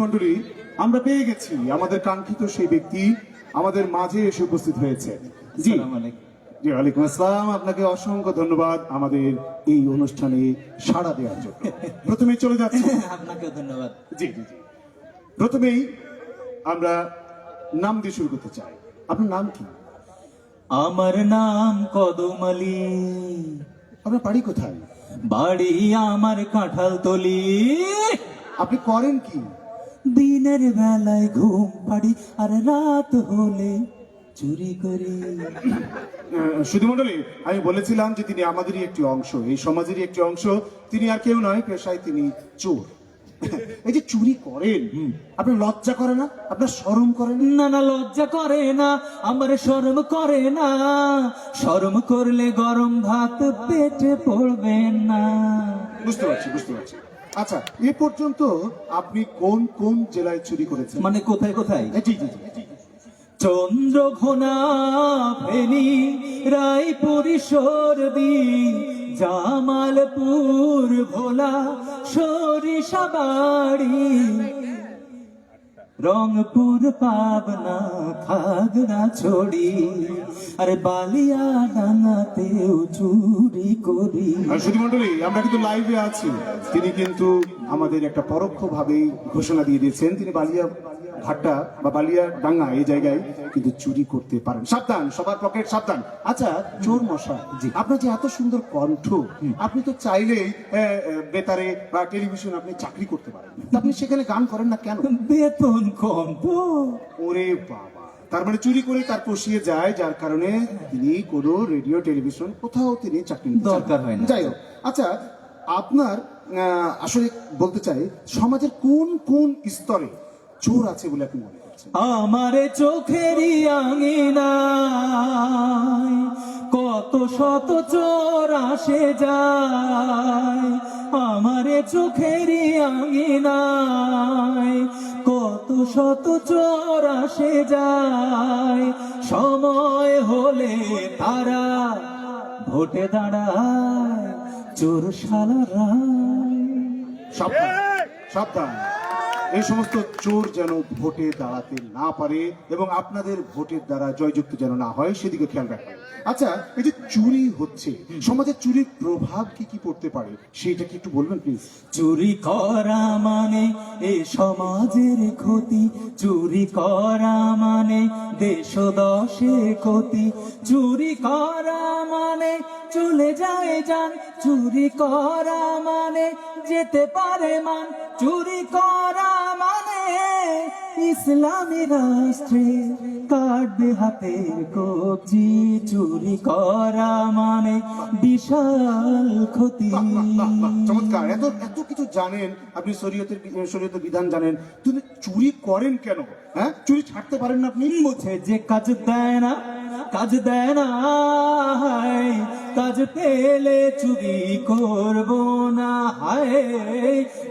মন্ডলী আমরা পেয়ে গেছি। আমাদের কাঙ্ক্ষিত সেই ব্যক্তি আমাদের মাঝে এসে উপস্থিত হয়েছে। জি। জি ওয়ালাইকুম আসসালাম। আপনাকে অসংখ্য ধন্যবাদ আমাদের এই অনুষ্ঠানে সাড়া দেওয়ার জন্য। প্রথমে চলে যাচ্ছি। আপনাকেও ধন্যবাদ। জি জি জি। প্রথমেই আমরা নাম দিয়ে শুরু করতে চাই। আপনার নাম কি? আমার নাম কদম আলী। আপনার বাড়ি কোথায়? বাড়ি আমার কাঁঠাল তলি আপনি করেন কি? দিনের বেলায় ঘুম পাড়ি আর রাত হলে চুরি করি। আহ, সুধী মণ্ডলী আমি বলেছিলাম যে তিনি আমাদেরই একটি অংশ এই সমাজেরই একটি অংশ। তিনি আর কেউ নয় পেশায় তিনি চোর। এই যে চুরি করেন আপনার লজ্জা করে না? আপনার শরম করে না? না না লজ্জা করে না আমার শরম করে না। শরম করলে গরম ভাত পেটে পড়বে না। বুঝতে পারছি বুঝতে পারছি। আচ্ছা এ পর্যন্ত আপনি কোন কোন জেলায় চুরি করেছেন? মানে কোথায় কোথায়? জি জি জি চন্দ্রঘোনা ফেনি রায়পুরি সর্দি জামালপুর ভোলা সরিষা বাড়ি রংপুর পাবনা খাগড়া ছড়ি, আর বালিয়া ডাঙাতেও চুরি করি। সুধী আমরা কিন্তু লাইভে আছি। তিনি কিন্তু আমাদের একটা পরোক্ষ ভাবেই ঘোষণা দিয়ে দিয়েছেন। তিনি বালিয়া ঘাটটা বা বালিয়া ডাঙ্গা এই জায়গায় কিন্তু চুরি করতে পারেন। সাবধান সবার পকেট সাবধান। আচ্ছা চোর মশা জি। আপনার যে এত সুন্দর কণ্ঠ আপনি তো চাইলেই বেতারে বা টেলিভিশন আপনি চাকরি করতে পারেন। আপনি সেখানে গান করেন না কেন? বেতন কম তো। ওরে বাবা। তার মানে চুরি করে তার পশিয়ে যায় যার কারণে তিনি কোনো রেডিও টেলিভিশন কোথাও তিনি চাকরি দরকার হয় না। যাই হোক আচ্ছা আপনার আসলে বলতে চাই সমাজের কোন কোন স্তরে চোর আছে বলে আপনি মনে করছেন? আমারে চোখেরই আঙিনায় কত শত চোর আসে যায়। আমারে চোখেরই আঙিনায় কত শত চোর আসে যায়। সময় হলে তারা ভোটে দাঁড়ায় চোর শালারা সাবধান সাবধান। এই সমস্ত চোর যেন ভোটে দাঁড়াতে না পারে এবং আপনাদের ভোটের দ্বারা জয়যুক্ত যেন না হয় সেদিকে খেয়াল রাখবেন। আচ্ছা এই যে চুরি হচ্ছে সমাজে চুরির প্রভাব কি কি পড়তে পারে সেটা কি একটু বলবেন প্লিজ চুরি করা মানে এ সমাজের ক্ষতি চুরি করা মানে দেশ দশে ক্ষতি চুরি করা মানে চলে যায় যান চুরি করা মানে যেতে পারে মান চুরি করা মানে ইসলামী রাষ্ট্রে কাটবে হাতের কবজি চুরি করা মানে বিশাল ক্ষতি। চমৎকার। এত এত কিছু জানেন আপনি শরীয়তের শরীয়তের বিধান জানেন। তুমি চুরি করেন কেন? হ্যাঁ? চুরি ছাড়তে পারেন না আপনি? মুঝে যে কাজ দেয় না কাজ দেয় না হায়, কাজ পেলে চুরি করব না হায়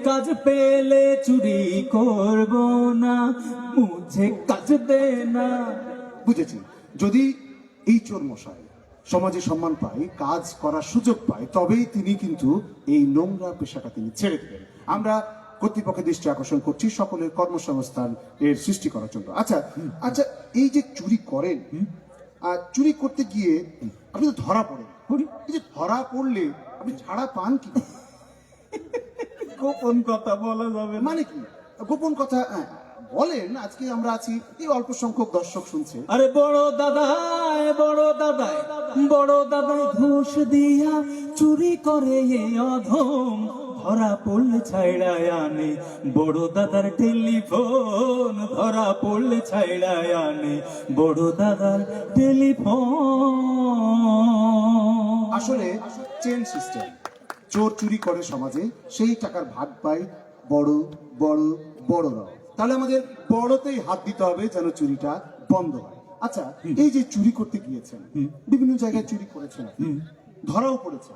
কাজ পেলে চুরি করব না মুঝে কাজ দে না বুঝেছি। যদি এই চোর মশাই সমাজে সম্মান পায় কাজ করার সুযোগ পায় তবেই তিনি কিন্তু এই নোংরা পেশাটা তিনি ছেড়ে দেবেন। আমরা কর্তৃপক্ষের দৃষ্টি আকর্ষণ করছি সকলের কর্মসংস্থান এর সৃষ্টি করার জন্য। আচ্ছা আচ্ছা এই যে চুরি করেন চুরি করতে গিয়ে আপনি তো ধরা পড়েন। এই যে ধরা পড়লে আপনি ছাড়া পান কি? গোপন কথা বলা যাবে মানে কি? গোপন কথা হ্যাঁ, বলেন আজকে আমরা আছি এই অল্প সংখ্যক দর্শক শুনছে। আরে বড় দাদায় বড় দাদায় বড় দাদায় ঘুষ দিয়া চুরি করে এ অধম। ধরা পড়লে ছাইড়ায় আনে। বড় দাদার টেলিফোন ধরা পড়লে ছাইড়ায় আনে। বড় দাদার টেলিফোন। আসলে চেন সিস্টেম চোর চুরি করে সমাজে সেই টাকার ভাগ পায় বড় বড় বড়রা। তাহলে আমাদের বড়তেই হাত দিতে হবে যেন চুরিটা বন্ধ হয়। আচ্ছা এই যে চুরি করতে গিয়েছেন বিভিন্ন জায়গায় চুরি করেছেন ধরাও পড়েছে।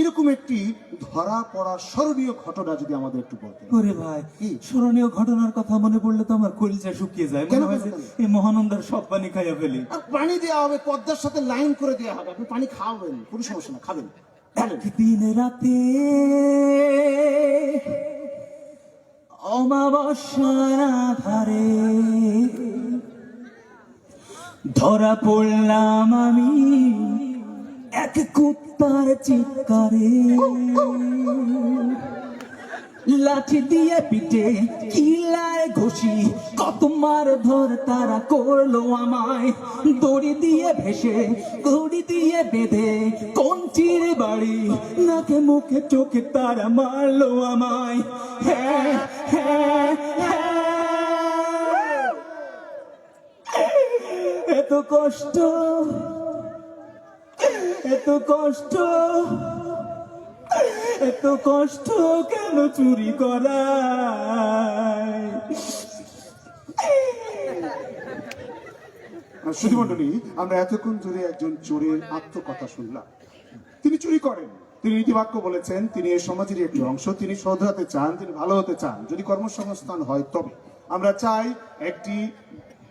এরকম একটি ধরা পড়া স্মরণীয় ঘটনা যদি আমাদের একটু বলতেন। ওরে ভাই কি? স্মরণীয় ঘটনার কথা মনে পড়লে তো আমার কলিজা শুকিয়ে যায়। মনে হয় এই মহানন্দার সব পানি খাইয়া ফেলি। পানি দেওয়া হবে পদ্মার সাথে লাইন করে দেওয়া হবে। আপনি পানি খাওয়াবেন কোনো সমস্যা না খাবেন। বলেন। দিন রাতে অমাবস্যার আধারে ধরা পড়লাম আমি এক কুত্তার চিৎকারে। লাঠি দিয়ে পিঠে কিলায় ঘষি, কত মার ধর তারা করল আমায়। দড়ি দিয়ে ভেসে, ঘড়ি দিয়ে বেঁধে, কঞ্চির বাড়ি, নাকে মুখে চোখে তারা মারলো আমায়। হ্যাঁ হ্যাঁ হ্যাঁ। এত কষ্ট এত কষ্ট এত কষ্ট কেন চুরি করায়? শুধুমন্ডলী আমরা এতক্ষণ ধরে একজন চোরের আত্মকথা শুনলাম। তিনি চুরি করেন। তিনি নীতিবাক্য বলেছেন, তিনি এই সমাজেরই একটি অংশ। তিনি শোধরাতে চান, তিনি ভালো হতে চান। যদি কর্মসংস্থান হয়, তবে আমরা চাই একটি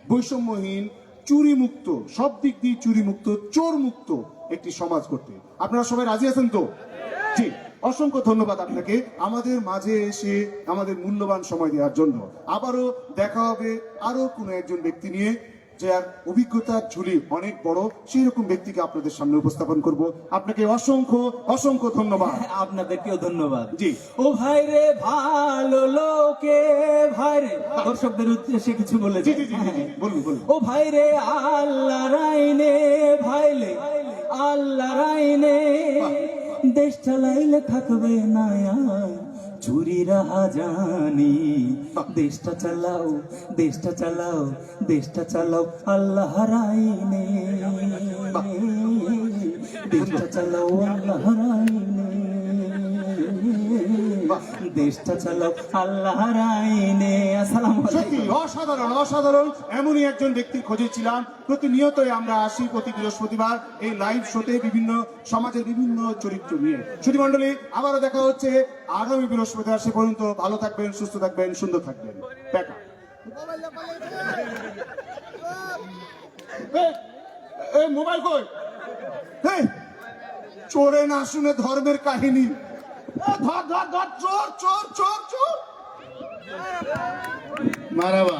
বৈষম্যহীন চুরি মুক্ত সব দিক দিয়ে চুরি মুক্ত চোর মুক্ত একটি সমাজ করতে। আপনারা সবাই রাজি আছেন তো? ঠিক অসংখ্য ধন্যবাদ আপনাকে। আমাদের মাঝে এসে আমাদের মূল্যবান সময় দেওয়ার জন্য। আবারও দেখা হবে আরও কোনো একজন ব্যক্তি নিয়ে যার অভিজ্ঞতার ঝুলি অনেক বড় সেই রকম ব্যক্তিকে আপনাদের সামনে উপস্থাপন করব। আপনাকে অসংখ্য অসংখ্য ধন্যবাদ। আপনাদেরকেও ধন্যবাদ। জি। ও ভাই রে ভালো লোকে ভাই রে। দর্শকদের উদ্দেশ্যে কিছু বলে জি জি জি জি, জি, বলুন বলুন। ও ভাই রে আল্লাহ রাইনে চালাইলে থাকবে না চুরিরা আজানি, দেশটা চালাও দেশটা চালাও দেশটা চালাও, আল্লাহ রাইনে। দেশটা চালাও, আল্লাহ রাইনে। দেশটা চালাও আল্লাহ রাইনে আসসালামু সত্যি, অসাধারণ অসাধারণ। এমনই একজন ব্যক্তির খোঁজে ছিলাম প্রতিনিয়তই আমরা আসি প্রতি বৃহস্পতিবার এই লাইভ শোতে বিভিন্ন সমাজের বিভিন্ন চরিত্র নিয়ে। সুধী মন্ডলী আবারও দেখা হচ্ছে। আগামী বৃহস্পতিবার সে পর্যন্ত ভালো থাকবেন, সুস্থ থাকবেন, সুন্দর থাকবেন। দেখা মোবাইল কই? চোরে না শুনে ধর্মের কাহিনী। ধর ধর ধর চোর চোর চোর চোর। মারাবা।